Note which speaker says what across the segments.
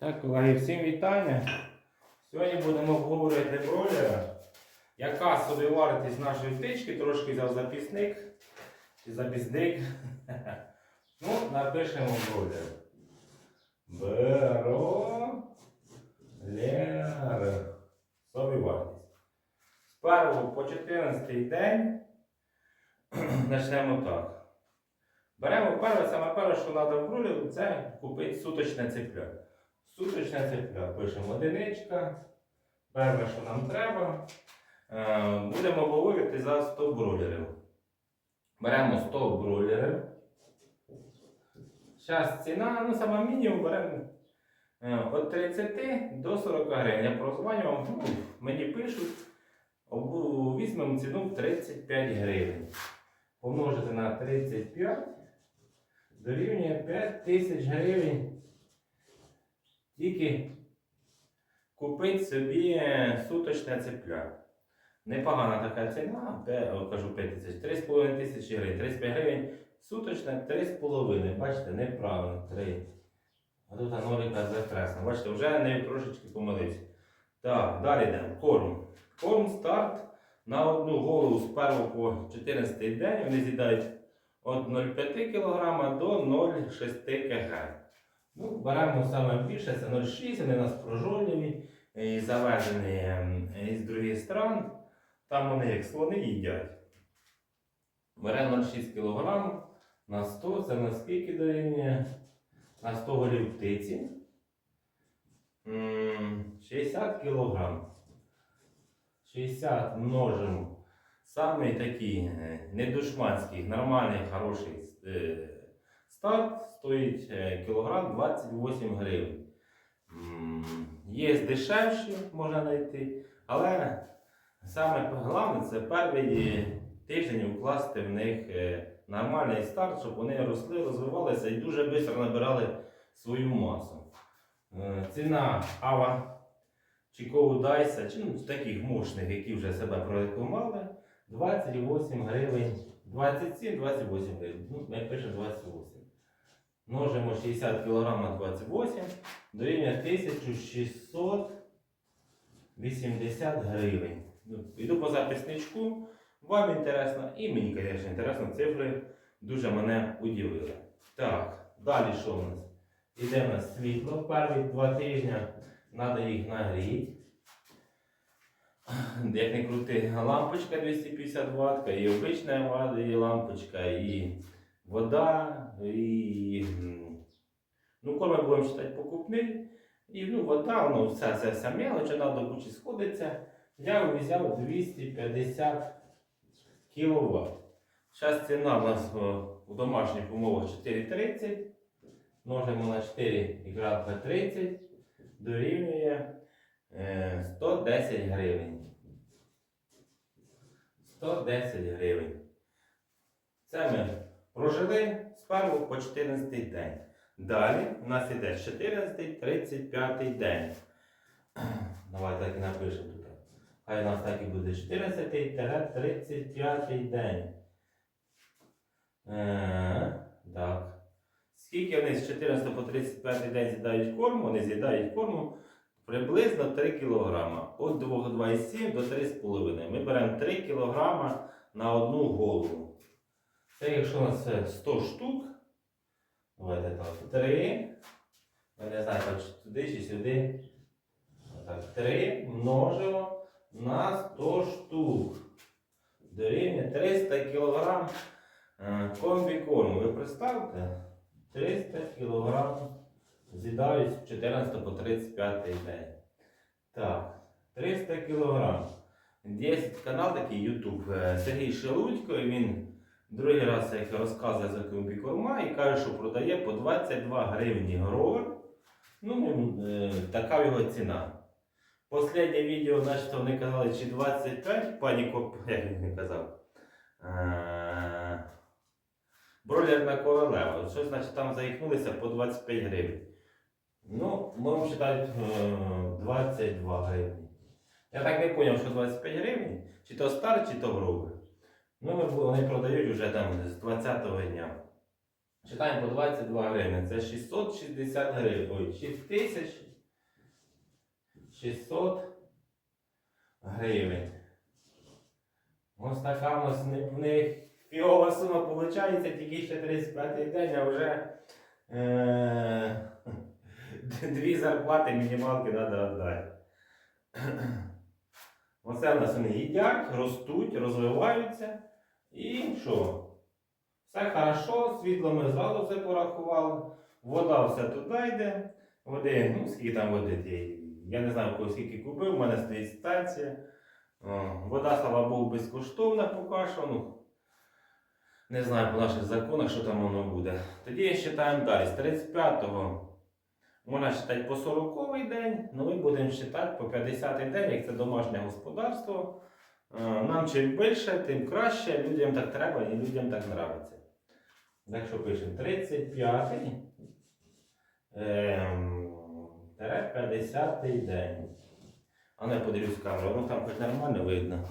Speaker 1: Так, колеги, всім вітання. Sьогодні будемо обговорювати бройлера. Яка собі вартість нашої птички, трошки взяв записник. Чи записник. Ну, напишемо бройлер. Бройлер. Собі вартість. З 1 по 14 день почнемо так. Беремо перше, саме перше, що треба в бролеру, це купити суточне цепля. Суточне цепля. Пишемо одиничка. Перше, що нам треба. Е, Будемо говорити за 100 бройлерів. Беремо 100 бройлерів. Зараз ціна, ну сама мінімум беремо е, від 30 до 40 гривень. Я прозванював, ну, мені пишуть, візьмемо ціну в 35 гривень. Помножити на 35 дорівнює 5 тисяч гривень. Тільки купити собі суточне цепля. Непогана така ціна, кажу 5 тисяч, 3,5 тисячі гривень, 35 гривень, суточне 3,5. Бачите, неправильно 3. А тут ноліка закреслена. Бачите, вже не трошечки помилився. Так, далі йдемо. Корм. Корм старт на одну голову з 1 по 14 день. Вони з'їдають від 0,5 кг до 0,6 кг. Ну, беремо саме більше, це 0,6, вони у нас прожольливі і завезені ем, із других стран. Там вони як слони їдять. Беремо 0,6 кг на 100, це на скільки дорівнює? На 100 голів птиці. 60 кг. 60 множимо. Самий такий е, не душманський, нормальний, хороший е, старт стоїть е, кілограм 28 гривень. Є дешевші, можна знайти, але саме головне це перший тиждень укласти в них е, нормальний старт, щоб вони росли, розвивалися і дуже швидко набирали свою масу. Е, Ціна Ава чи Дайса, чи ну, таких мощних, які вже себе прорекламували, 28 гривень, 27-28 гривень. Ну, ми пишемо 28. Множимо 60 кг на 28, дорівнює 1680 гривень. Ну, Йду по записничку. Вам інтересно, і мені, звісно, інтересно, цифри дуже мене удивили. Так, далі що у нас? Іде в нас світло. Перші два тижні треба їх нагріти. Як не крути, лампочка 250 Вт, і обична вода, і лампочка, вода, і ну, корм ми будемо вважати покупний. І ну, вода, ну, вся ця вся мелочь, вона до кучі сходиться. Я взяв 250 кВт. Зараз ціна у нас у домашніх умовах 4,30. Множимо на 4,30 дорівнює е, 110 гривень. 110 гривень. Це ми прожили з 1 по 14 день. Далі у нас іде 14, 35 день. Давай так і напишемо тут. Хай у нас так і буде 14-35 день. Е, так. Скільки вони з 14 по 35 день з'їдають корму? Вони з'їдають корму приблизно 3 кг. От 2,27 до 3,5. Ми беремо 3 кг на одну голову. Це якщо у нас е, 100 штук. Давайте так. 3. Я не знаю, так, туди чи сюди. Так, 3 множимо на 100 штук. Дорівнює 300 кг комбікорму. Ви представте? 300 кг з'їдають з 14 по 35 день. Так, 300 кг. Є канал такий YouTube е, Сергій Шелудько, він другий раз як розказує за комбікорма і каже, що продає по 22 гривні гровер. Ну, е, така його ціна. Последнє відео, значить, вони казали, чи 25, пані Коп, як він казав. Е, Бройлерна королева. Що значить там заїхнулися по 25 гривень. Ну, можемо вважати 22 гривні. Я так не зрозумів, що 25 гривень, чи то стар, чи то грубий. Ну, вони продають вже там з 20-го дня. Читаємо по 22 гривні. Це 660 гривень. Ой, 6000 600 гривень. Ось така у нас в них фігова сума виходить, тільки ще 35 день, а вже е, дві зарплати мінімалки треба віддати. Оце в нас вони їдять, ростуть, розвиваються. І що? Все хорошо, світло ми зразу все порахували. Вода все туди йде. Води, ну скільки там води. Я не знаю, скільки купив, у мене стоїть станція. Вода, слава Богу, безкоштовна поки що. Ну, не знаю по наших законах, що там воно буде. Тоді вважаємо далі. З 35-го можна вважати по 40-й день, ну ми будемо вважати по 50-й день, як це домашнє господарство. Е, Нам чим більше, тим краще. Людям так треба і людям так подобається. Так що пишемо 35-й. Ем, 50-й день. А не подивлюсь камеру, ну там хоч нормально видно.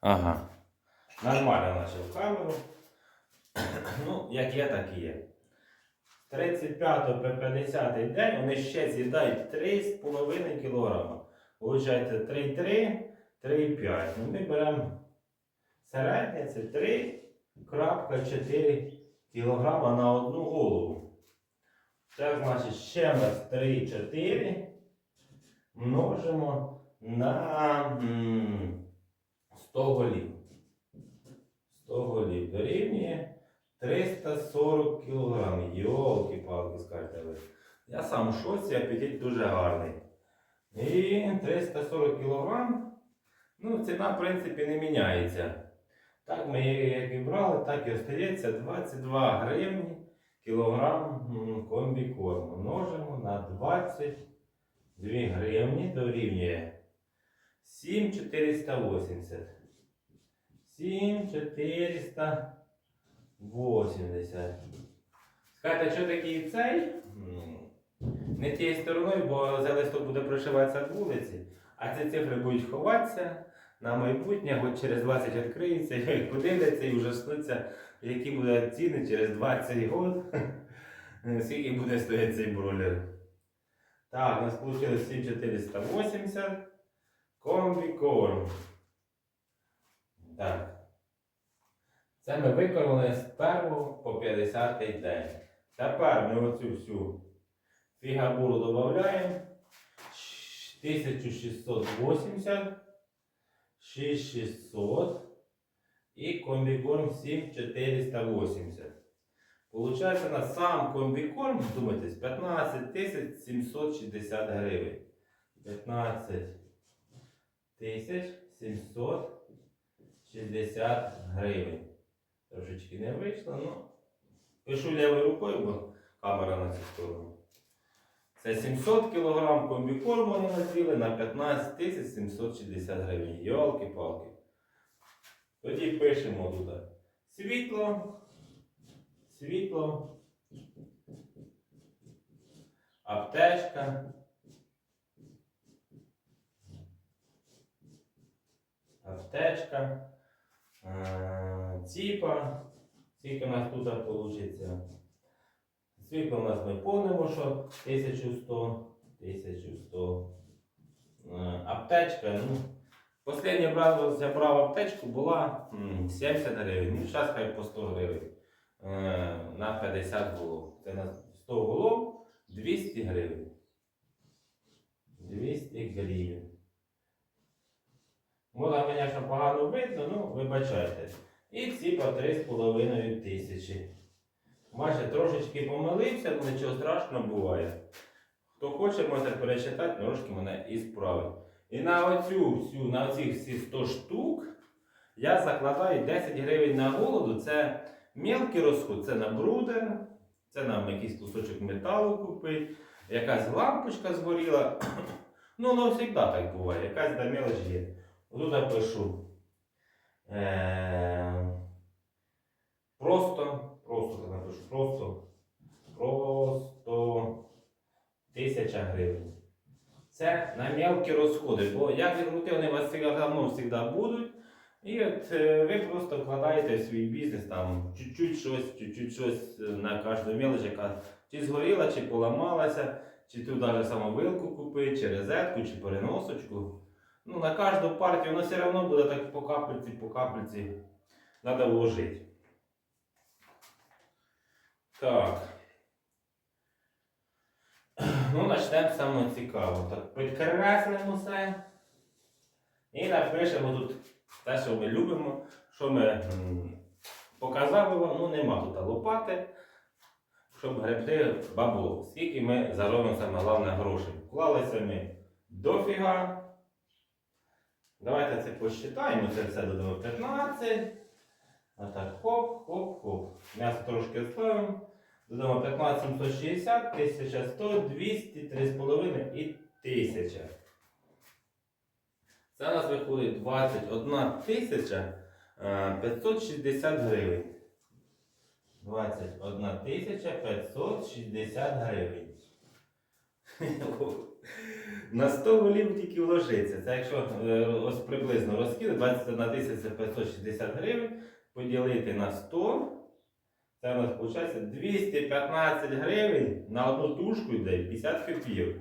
Speaker 1: Ага. Нормально начав камеру. Ну, як є, так і є. З 35 по 50 день вони ще з'їдають 3,5 кг. Получається 3,3, 3,5. Ну, ми беремо середнє, це 3,4 кг на одну голову. Це значить ще раз 3,4 множимо на 100 голів. 100 голів дорівнює 340 кг. Йолки-палки, скажете ви. Я сам в шоці, апетит дуже гарний. І 340 кг. Ну, ціна, в принципі, не міняється. Так ми її як і брали, так і остається 22 гривні кілограм комбікорму. Множимо на 22 гривні дорівнює 7,480. 7,480. Скажете, що такий цей? М, Не тією стороною, бо за листок буде прошиватися з вулиці, а ці цифри будуть ховатися на майбутнє, хоч через 20 відкриється, і подивляться і ужаснуться, які будуть ціни через 20 років, скільки буде стояти цей бройлер. Так, у нас вийшло 7480 комбікорм. Так. Це ми виконали з 1 по 50 день. Тепер ми оцю всю фігабуру додаємо. 1680, 6600 і комбікорм 7480. Получається на сам комбікорм, думайтесь, 15 760 гривень. 15 760 гривень. Трошечки не вийшло, ну. Пишу лівою рукою, бо камера на цю сторону. Це 700 кг комбікорму вони наділи на 15 760 гривень. Йолки-палки. Тоді пишемо тут світло, світло, аптечка. Аптечка, ціпа, скільки у нас тут вийде. Світло у нас ми помнимо, що 1100, 1100. Е, Аптечка, ну, Останнє брав, я брав аптечку, була 70 гривень. Ну, зараз хай по 100 гривень. На 50 голов. Це на 100 голов 200 гривень. 200 гривень. Можна, звісно, погано видно, ну вибачайте. І ці по 3,5 тисячі. Майже трошечки помилився, але нічого страшного буває. Хто хоче, може перечитати, трошки мене і справить. І на оцю всю, на оцих всі 100 штук я закладаю 10 гривень на голоду. Це мілкий розход, це на брудер, це нам якийсь кусочок металу купити, якась лампочка згоріла. Ну, воно завжди так буває, якась да мелоч є. Тут я пишу. Е- просто, просто так напишу, просто, просто тисяча гривень. Це на мелкі розходи, бо як не крути, вони у вас все одно завжди будуть. І от е, ви просто вкладаєте в свій бізнес там чуть-чуть щось, чуть-чуть щось е, на кожну мелочь, яка чи згоріла, чи поламалася, чи ту навіть самовилку купити, чи розетку, чи переносочку. Ну, на кожну партію воно все одно буде так по капельці, по капельці. Треба вложити. Так. Ну, почнемо з самого цікавого. Так, підкреслимо все. І напишемо тут те, що ми любимо, що ми показали вам, ну нема тут лопати, щоб гребти бабло. Скільки ми заробимо саме головне грошей. Вклалися ми дофіга. Давайте це посчитаємо, це все додамо 15. Отак, хоп, хоп, хоп. М'ясо трошки ставимо. Додамо 15 760, 1100, 200, 3,5 і 1000. Це у нас виходить 21 тисяча е, 560 гривень. 21 тисяча 560 гривень. На 100 голів тільки вложиться. Це якщо е, ось приблизно розкид 21 тисяча 560 гривень поділити на 100. Це у нас виходить 215 гривень на одну тушку йде 50 копійок.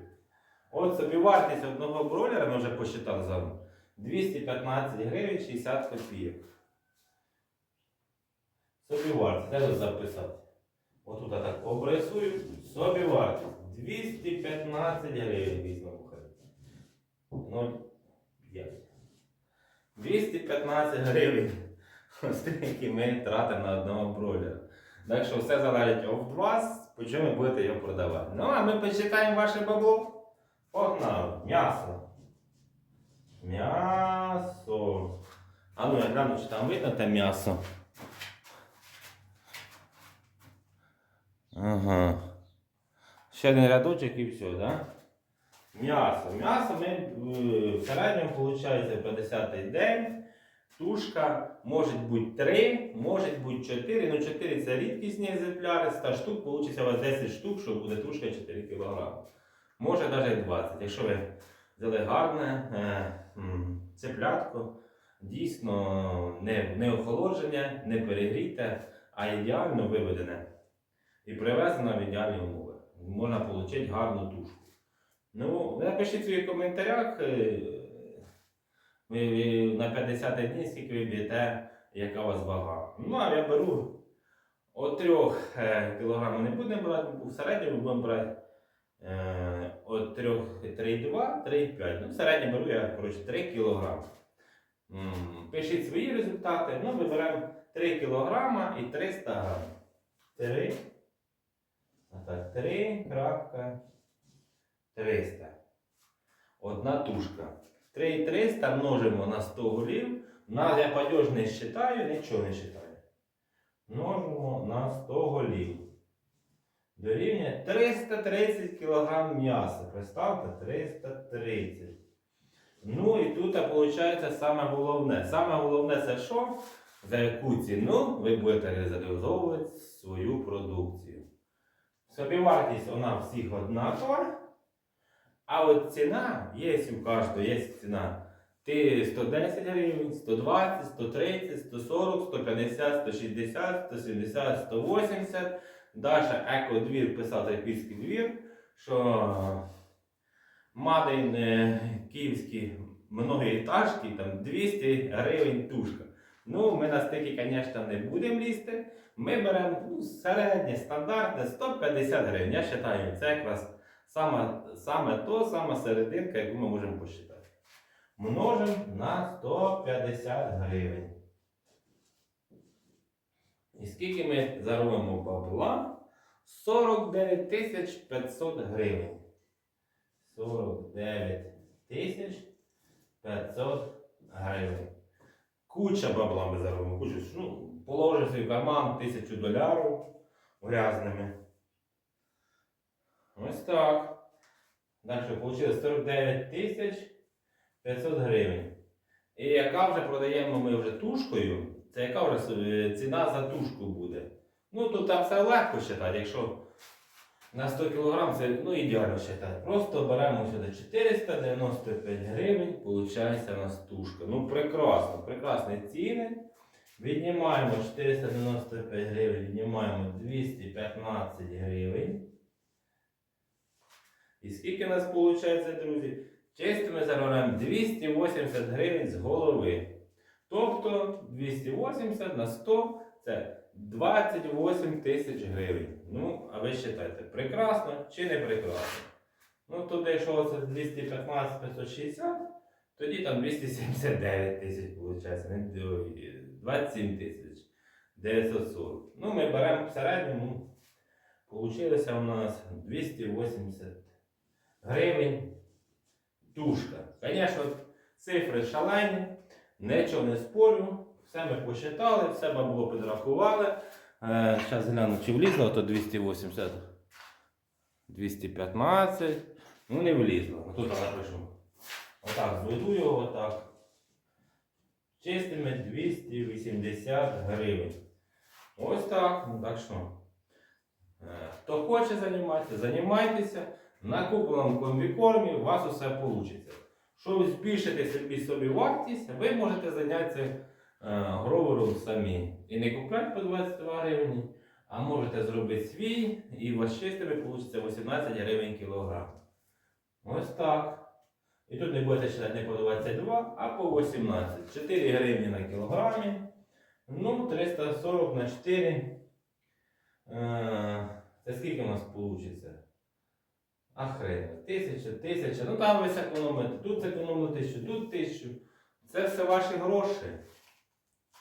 Speaker 1: От собі вартість одного бройлера, ми вже посчитали з вами, 215 гривень 60 копійок. Собі вартість, де записати? Отут я так обрисую. Собі вартість. 215 гривень візьмемо. хай. 0,5. 215 гривень. Які ми тратимо на одного бройлера. Так що все залежить від вас, по чому будете його продавати. Ну, а ми почитаємо ваше бабло. Погнали. М'ясо. М'ясо. А ну я гляну, чи там видно те м'ясо. Ага. Ще один рядочок і все, да? М'ясо. М'ясо ми е, в середньому виходить 50 день. Тушка може бути 3, може бути 4. Ну 4 це рідкісні екземпляри, 100 штук, вийде у вас 10 штук, що буде тушка 4 кг. Може навіть 20. Якщо ви взяли гарне е, цеплятко, дійсно не, не охолоджене, не перегріте, а ідеально виведене. І привезено в ідеальні умови. Можна отримати гарну тушку. Ну, напишіть своїх коментарях. е, ви, на 50 днів, скільки ви б'єте, яка у вас вага. Ну, а я беру от 3 кг не будемо брати, в середньому будемо брати е, от 3, 3,2, 3,5. Ну, в середньому беру я коротше, 3 кг. Пишіть свої результати. Ну, ми беремо 3 кг і 300 г. 3. Так, 3 крапка 300. Одна тушка. 3300 множимо на 100 голів. На я падеж не считаю, нічого не считаю. Множимо на 100 голів. Дорівнює 330 кг м'яса. Представте, 330. Ну і тут виходить саме головне. Саме головне це що? За яку ціну ви будете реалізовувати свою продукцію. Собівартість вона всіх однакова. А от ціна є у кожного, є ціна. Ти 110 гривень, 120, 130, 140, 150, 160, 170, 180. Далі екодвір писав Тайпільський двір, що Мадин е, київські многоетажки, там 200 гривень тушка. Ну, ми на стики, звісно, не будемо лізти. Ми беремо ну, середнє, стандартне 150 гривень. Я вважаю, це якраз саме, саме то, сама серединка, яку ми можемо посчитати. Множимо на 150 гривень. І скільки ми заробимо бабла? 49 тисяч 500 гривень. 49 тисяч 500 гривень. Куча бабла ми заробимо. Куча. Ну, положив свій карман тисячу долярів грязними. Ось так. Що вийшло 49 тисяч 500 гривень. І яка вже продаємо ми вже тушкою, це яка вже е, ціна за тушку буде. Ну тут там все легко вважати, якщо на 100 кг це ну, ідеально вважати. Просто беремо сюди 495 гривень, виходить у нас тушка. Ну прекрасно, прекрасні ціни. Віднімаємо 495 гривень, віднімаємо 215 гривень. І скільки у нас виходить, друзі? Чисто ми заробляємо 280 гривень з голови. Тобто 280 на 100 це 28 тисяч гривень. Ну, а ви вважаєте, прекрасно чи не прекрасно? Ну, тут, якщо це 215 560, тоді там 279 тисяч виходить, не 27 тисяч 940. Ну, ми беремо в середньому, вийшло у нас 280 гривень тушка. Звісно, цифри шалені, нічого не спорю. Все ми посчитали, все ми було підрахували. Зараз гляну, чи влізло то 280, 215. Ну не влізло. Тут я напишу. Отак, зведу його отак. Чистими 280 гривень. Ось так. Ну так що. е, Хто хоче займатися, займайтеся. На купленому комбікормі у вас усе вийде. Щоб збільшити собі собі вартість, ви можете зайнятися е, гровером самі. І не купляти по 22 гривні, а можете зробити свій, і у вас чистими вийде 18 гривень кілограм. Ось так. І тут не будете читати не по 22, а по 18. 4 гривні на кілограмі. Ну, 340 на 4. Е, Це скільки у нас вийде? Охренеть. Тисяча, тисяча. Ну там ви зекономите. Тут зекономили тисячу, тут тисячу. Це все ваші гроші.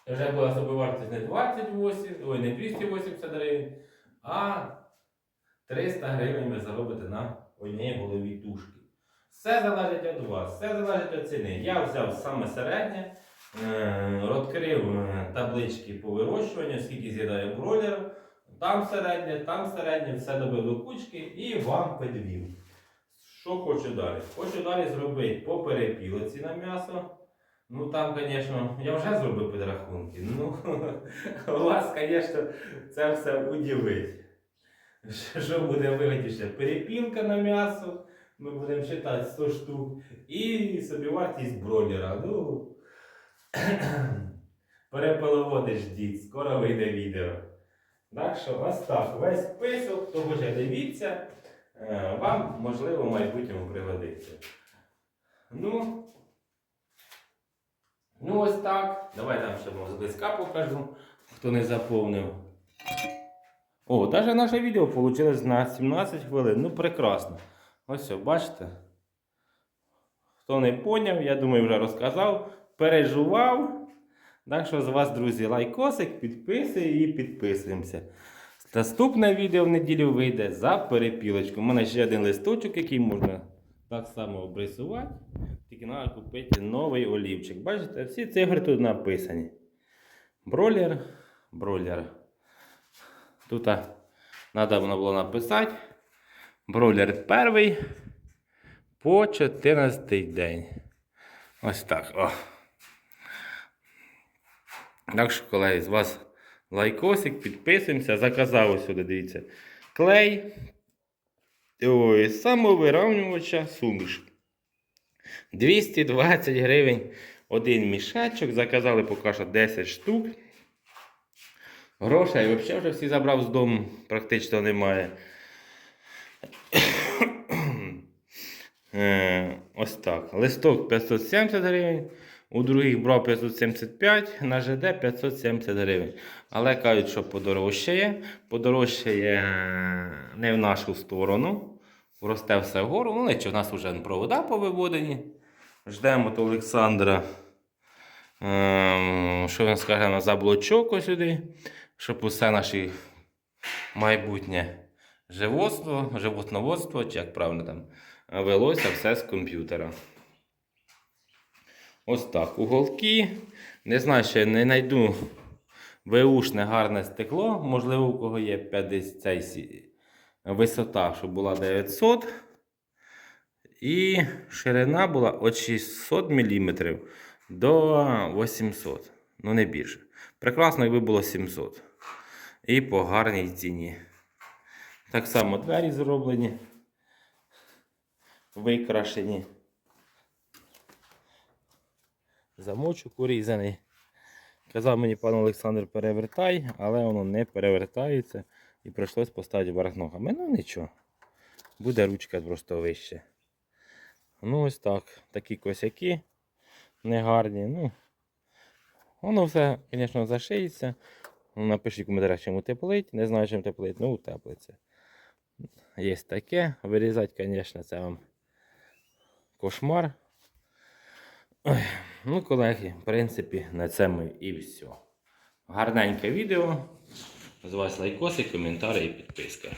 Speaker 1: Вже була собівартість не 28, ой, не 280 гривень, а 300 гривень ви заробите на одній голові тушки. Все залежить від вас, все залежить від ціни. Я взяв саме середнє, е, розкрив е, таблички по вирощуванню, скільки з'їдає бройлер. Там середнє, там середнє, все добив до кучки і вам підвів. Що хочу далі? Хочу далі зробити по перепілоці на м'ясо. Ну там, звісно, я вже зробив підрахунки. Ну, вас, звісно, це все удивить. Що буде вигідніше? Перепілка на м'ясо. Ми будемо читати 100 штук. І собівартість бройлера. Ну, перепиловоди ждіть, скоро вийде відео. Так що ось так, весь список, хто хоче дивіться, е, вам можливо в майбутньому пригодиться. Ну, ну ось так. Давай там ще може, зблизька покажу, хто не заповнив. О, навіть наше відео вийшло на 17 хвилин. Ну, прекрасно. Ось все, бачите? Хто не поняв, я думаю, вже розказав, переживав. Так що з вас, друзі, лайкосик, підписуй і підписуємося. Наступне відео в неділю вийде за перепілочку. У мене ще один листочок, який можна так само обрисувати. Тільки треба купити новий олівчик. Бачите, всі цифри тут написані. Бролер, бролер. Тут треба було написати. Бролер перший по 14 день. Ось так. О. Так що, колеги, з вас лайкосик, підписуємося. Заказав сюди, дивіться. Клей. Ой, самовиравнювача суміш. 220 гривень один мішечок. Заказали поки що 10 штук. Грошей взагалі вже всі забрав з дому, практично немає. Е, Ось так. Листок 570 гривень. У других брав 575, на ЖД 570 гривень. Але кажуть, що подорожчає. Подорожчає не в нашу сторону. Росте все вгору. Ну, нічого, в нас вже провода повиводені. Ждемо от Олександра. Ем, що він скаже на заблочок сюди, щоб усе наше майбутнє животство, животноводство, чи як правильно там, велося все з комп'ютера. Ось так. Уголки. Не знаю, ще не знайду веушне гарне стекло. Можливо, у кого є 50 цей висота, щоб була 900. І ширина була від 600 мм до 800. Ну, не більше. Прекрасно, якби було 700. І по гарній ціні. Так само двері зроблені, викрашені. Замочок урізаний. Казав мені пан Олександр, перевертай, але воно не перевертається і прийшлось поставити вверх ногами. Ну нічого. Буде ручка просто вище. Ну ось так. Такі косяки негарні. Ну, воно все, звісно, зашиється. Ну, Напишіть в коментарях, чим утеплить. Не знаю, чим теплить, ну утеплиться. Є таке. Вирізати, звісно, це вам кошмар. Ой, ну, колеги, в принципі, на цьому і все. Гарненьке відео. З вас лайкоси, коментарі і підписка.